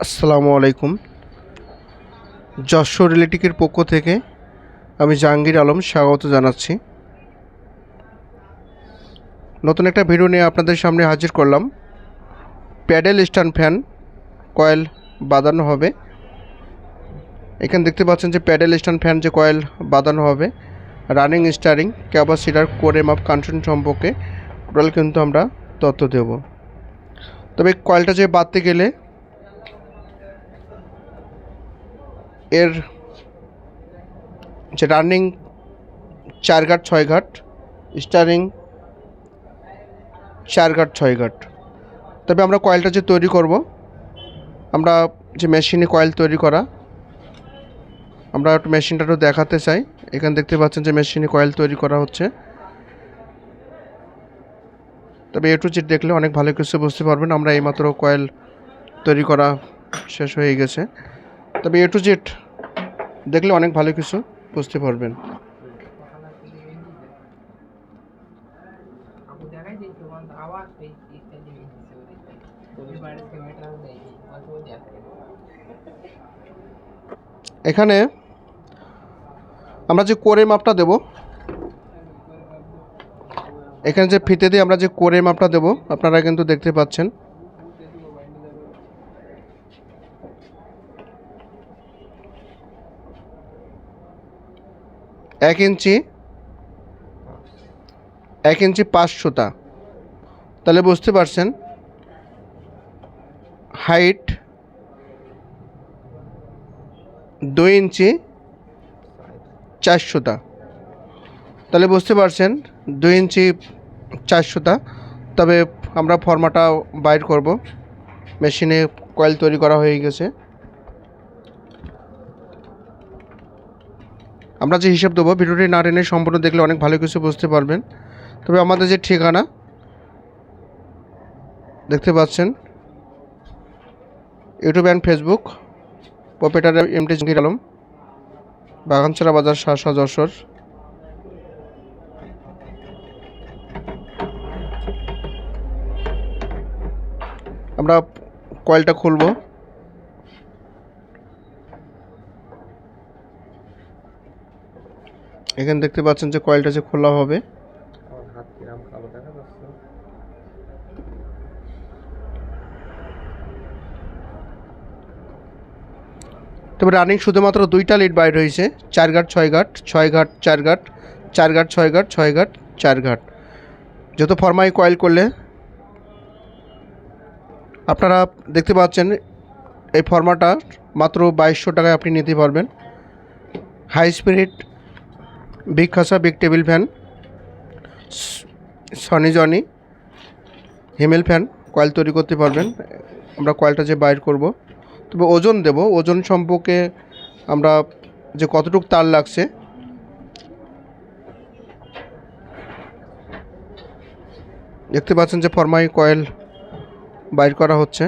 আসসালামু আলাইকুম। যশোর রিলেটিকের পক্ষ থেকে আমি জাহাঙ্গীর আলম স্বাগত জানাচ্ছি। নতুন একটা ভিডিও নিয়ে আপনাদের সামনে হাজির করলাম। প্যাডেল স্ট্যান্ড ফ্যান, কয়েল বাঁধানো হবে। এখানে দেখতে পাচ্ছেন যে প্যাডেল স্ট্যান্ড ফ্যান, যে কয়েল বাঁধানো হবে। রানিং স্টারিং ক্যাপাসিটার কোরে মাপ কানেকশন সম্পর্কে টোটাল কিন্তু আমরা তথ্য দেব। তবে কয়েলটা যে বাঁধতে গেলে এর যে রানিং চার ঘাট, ছয় ঘাট স্টারিং চার ঘাট, ছয় ঘাট। তবে আমরা কয়েলটা যে তৈরি করব, আমরা যে মেশিনে কয়েল তৈরি করা, আমরা একটু মেশিনটা একটু দেখাতে চাই। এখানে দেখতে পাচ্ছেন যে মেশিনে কয়েল তৈরি করা হচ্ছে। তবে এ টু জেড দেখলে অনেক ভালো কিছু বুঝতে পারবেন। আমরা এইমাত্র কয়েল তৈরি করা শেষ হয়ে গেছে। তবে এ টু জেড দেখলে অনেক ভালো কিছু বুঝতে পারবেন। এখানে আমরা যে কোরের মাপটা দেব এখানে যে ফিতে দিয়ে আমরা যে কোরের মাপটা দেব আপনারা কিন্তু দেখতে পাচ্ছেন। এক ইঞ্চি এক ইঞ্চি পাঁচ সুতা। তাহলে বুঝতে পারছেন, হাইট দুই ইঞ্চি চারশোটা তাহলে বুঝতে পারছেন, দুই ইঞ্চি চারশোটা তবে আমরা ফর্মাটা বাইর করব। মেশিনে কয়েল তৈরি করা হয়ে গেছে। আমরা যে হিসাব দেবো, ভিডিওটি না টেনে সম্পূর্ণ দেখলে অনেক ভালো কিছু বুঝতে পারবেন। তবে আমাদের যে ঠিকানা, দেখতে পাচ্ছেন, YouTube and Facebook proprietor MT Jangir Alam Baganchhara বাজার শাসা যশোর। আমরা কয়েলটা খুলবো। এখানে দেখতে পাচ্ছেন যে কয়েলটা যে খোলা হবে। তবে রানিং শুধুমাত্র দুইটা লিড বাইর হয়েছে চার ঘাট ছয় ঘাট ছয় ঘাট চার ঘাট চার ঘাট ছয় ঘাট ছয় ঘাট চার ঘাট যত ফরমাই কয়েল করলে আপনারা দেখতে পাচ্ছেন এই ফর্মাটা মাত্র বাইশশো টাকায় আপনি নিতে পারবেন। হাই স্পিরিট বিগ খাসা big table fan Sony Johnny, Himel fan, coil তৈরি করতে পারবেন। আমরা কয়েলটা যে বাইর করব, তবে ওজন দেব। ওজন সম্পর্কে আমরা যে কতটুক তার লাগছে, দেখতে পাচ্ছেন যে ফরমাই কয়েল বাইর করা হচ্ছে।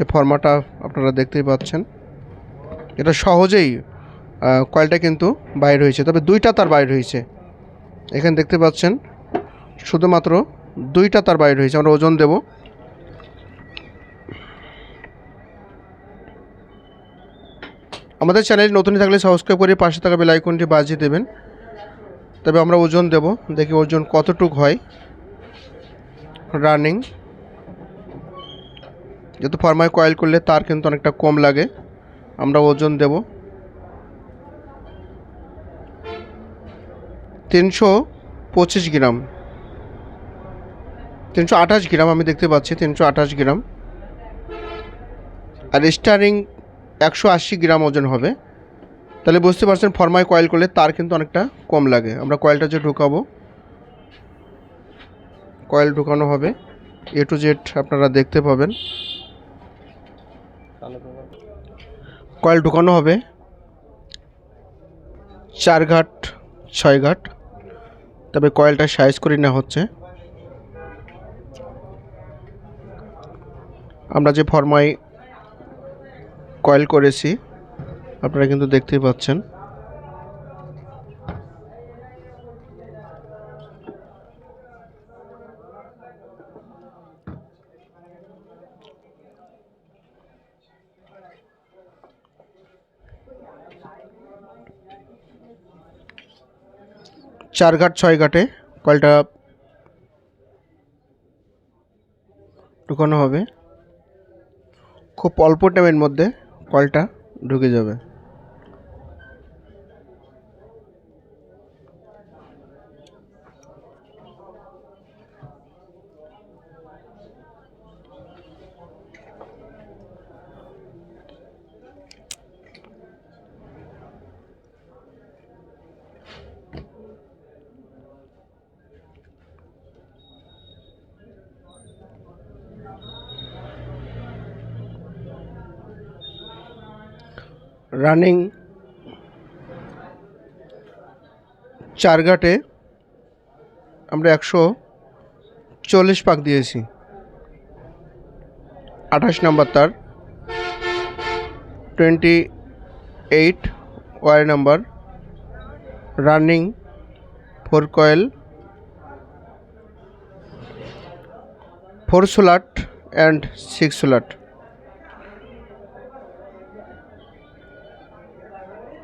যে ফর্মাটা আপনারা দেখতেই পাচ্ছেন, এটা সহজেই কয়েলটা কিন্তু বাইর হয়েছে, তবে দুইটা তার বাইর হয়েছে। এখানে দেখতে পাচ্ছেন, শুধুমাত্র দুইটা তার বাইর হয়েছে, আমরা ওজন দেব। আমাদের চ্যানেল নতুন থাকলে সাবস্ক্রাইব করে পাশে থাকা বেল আইকনটি বাজিয়ে দেবেন। তবে আমরা ওজন দেব, দেখি ওজন কতটুক হয়। রানিং। যেহেতু ফার্মায় কয়েল করলে তার কিন্তু অনেকটা কম লাগে, আমরা ওজন দেব। তিনশো পঁচিশ গ্রাম। তিনশো আঠাশ গ্রাম আমি দেখতে পাচ্ছি, তিনশো আঠাশ গ্রাম। আর স্টারিং একশো আশি গ্রাম ওজন হবে। তাহলে বুঝতে পারছেন, ফরমায় কয়েল করলে তার কিন্তু অনেকটা কম লাগে। আমরা কয়েলটা যে ঢুকাবো, কয়েল ঢুকানো হবে। এ টু জেড আপনারা দেখতে পাবেন। কয়েল ঢুকানো হবে। চার ঘাট, ছয় ঘাট। তবে কয়েলটা সাইজ করে নেওয়া হচ্ছে। আমরা যে ফরমাই কয়েল করেছি, আপনারা কিন্তু দেখতেই পাচ্ছেন। চার ঘাট ছয় ঘাটে। কলটা ঢুকানো হবে। খুব অল্প টাইমের মধ্যে কলটা ঢুকে যাবে। রানিং চার ঘাটে আমরা একশো চল্লিশ পাক দিয়েছি। আঠাশ নাম্বার তার। Twenty eight wire number. Running four coil. Four slot and six slot.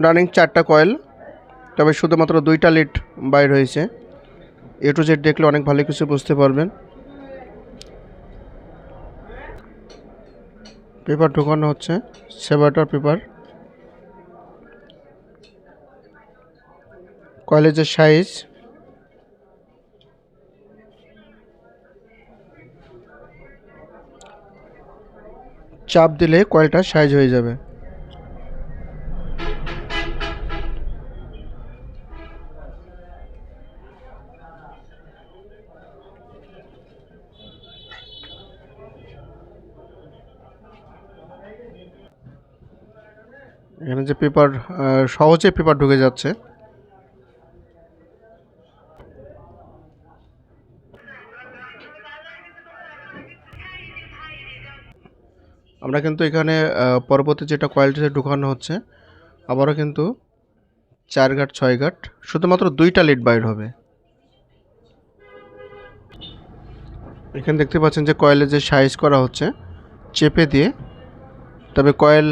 Running চারটা কয়েল তবে শুধুমাত্র দুইটা লিড বাইর হয়েছে। এ টু জেড দেখলে অনেক ভালো কিছু বুঝতে পারবেন। পেপার ঢোকানো হচ্ছে সেভাটার পেপার। কলেজের সাইজ চাপ দিলে কয়েলটা সাইজ হয়ে যাবে। এখানে যে পেপার সহজে পেপার ঢুকে যাচ্ছে। আমরা কিন্তু এখানে পরবর্তী যেটা কোয়ালিটিতে ঢুকানো হচ্ছে, আবারও কিন্তু চার ঘাট, ছয় ঘাট, শুধুমাত্র দুইটা লিড বাইর হবে। এখানে দেখতে পাচ্ছেন যে কয়েলে যে সাইজ করা হচ্ছে, চেপে দিয়ে, তবে কয়েল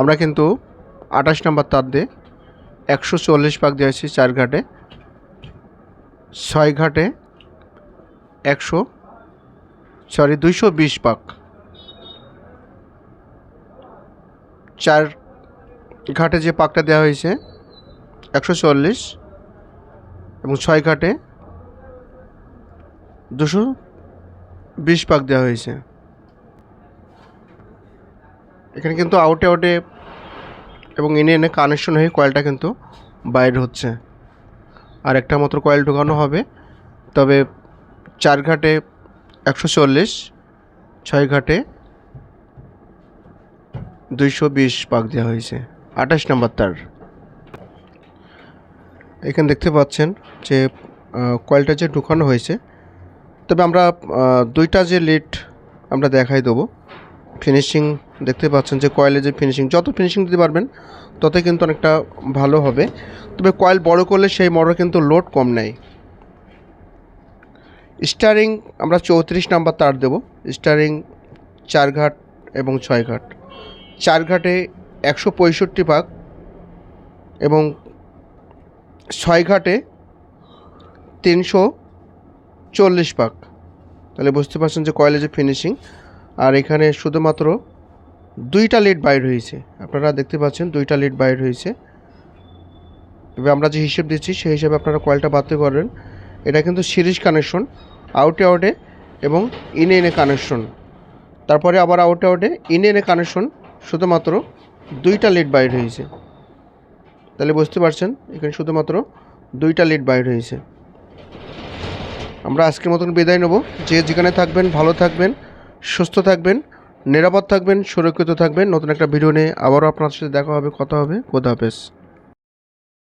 আমরা কিন্তু আঠাশ নম্বর তার দিয়ে একশো চল্লিশ পাক দিয়েছি চার ঘাটে, ছয় ঘাটে একশো সরি দুইশো বিশ পাক। চার ঘাটে যে পাকটা দেওয়া হয়েছে, একশো চল্লিশ এবং ছয় ঘাটে দুশো বিশ পাক দেওয়া হয়েছে। এখানে কিন্তু আউটে আউটে এবং এনে এনে কানেকশন হয়ে কয়েলটা কিন্তু বাইর হচ্ছে। আর একটা মাত্র কয়েল ঢোকানো হবে। তবে চার ঘাটে একশো চল্লিশ, ছয় ঘাটে দুইশো বিশ পাক দেওয়া হয়েছে। আঠাশ নাম্বার তার। এখানে দেখতে পাচ্ছেন যে কয়েলটা যে ঢুকানো হয়েছে। তবে আমরা দুইটা যে লিড আমরা দেখাই দেবো। ফিনিশিং দেখতে পাচ্ছেন যে কয়েলে যে ফিনিশিং যত ফিনিশিং দিতে পারবেন তত কিন্তু অনেকটা ভালো হবে। তবে কয়েল বড় করলে সেই মোটর কিন্তু লোড কম নেয়। স্টারিং আমরা চৌত্রিশ নাম্বার তার দেব। স্টারিং চার ঘাট এবং ছয় ঘাট। চার ঘাটে একশো পঁয়ষট্টি ভাগ এবং ছয় ঘাটে তিনশো চল্লিশ পাক তাহলে বুঝতে পারছেন যে কয়েলে যে ফিনিশিং আর এখানে শুধুমাত্র দুইটা লিড বাইর হয়েছে। আপনারা দেখতে পাচ্ছেন দুইটা লিড বাইর হয়েছে। তবে আমরা যে হিসেব দিচ্ছি, সেই হিসেবে আপনারা কয়েলটা বাড়তে পারবেন এটা কিন্তু সিরিজ কানেকশন আউটে আউটে এবং ইনে ইনে কানেকশন তারপরে আবার আউটে আউটে ইনে ইনে কানেকশন শুধুমাত্র দুইটা লিড বাইর হয়েছে। তাহলে বুঝতে পারছেন, এখানে শুধুমাত্র দুইটা লিড বাইর হয়েছে। আমরা আজকের মতন বিদায় নেব। যে যেখানে থাকবেন, ভালো থাকবেন। সুস্থ থাকবেন, নিরাপদ থাকবেন, সুরক্ষিত থাকবেন। নতুন একটা ভিডিও নিয়ে আবারও আপনার সাথে দেখা হবে, কথা হবে। খোদা হাফেজ।